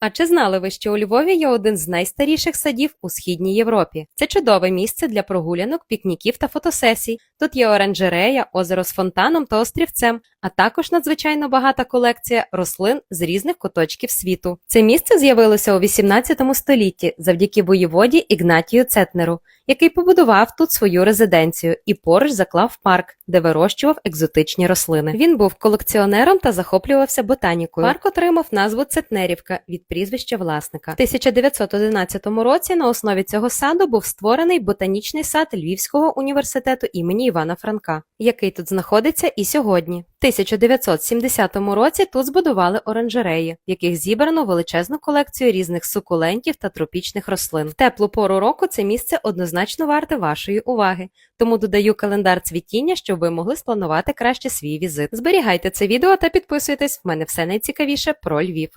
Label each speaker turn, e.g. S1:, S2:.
S1: А чи знали ви, що у Львові є один з найстаріших садів у східній Європі? Це чудове місце для прогулянок, пікніків та фотосесій. Тут є оранжерея, озеро з фонтаном та острівцем, а також надзвичайно багата колекція рослин з різних куточків світу. Це місце з'явилося у 18 столітті завдяки воєводі Ігнатію Цетнеру, який побудував тут свою резиденцію і поруч заклав парк, де вирощував екзотичні рослини. Він був колекціонером та захоплювався ботанікою. Парк отримав назву Цетнерівка від прізвища власника. В 1911 році на основі цього саду був створений ботанічний сад Львівського університету імені Івана Франка, який тут знаходиться і сьогодні. В 1970 році тут збудували оранжереї, в яких зібрано величезну колекцію різних сукулентів та тропічних рослин. В теплу пору року це місце однозначно варте вашої уваги, тому додаю календар цвітіння, щоб ви могли спланувати краще свій візит. Зберігайте це відео та підписуйтесь. В мене все найцікавіше про Львів.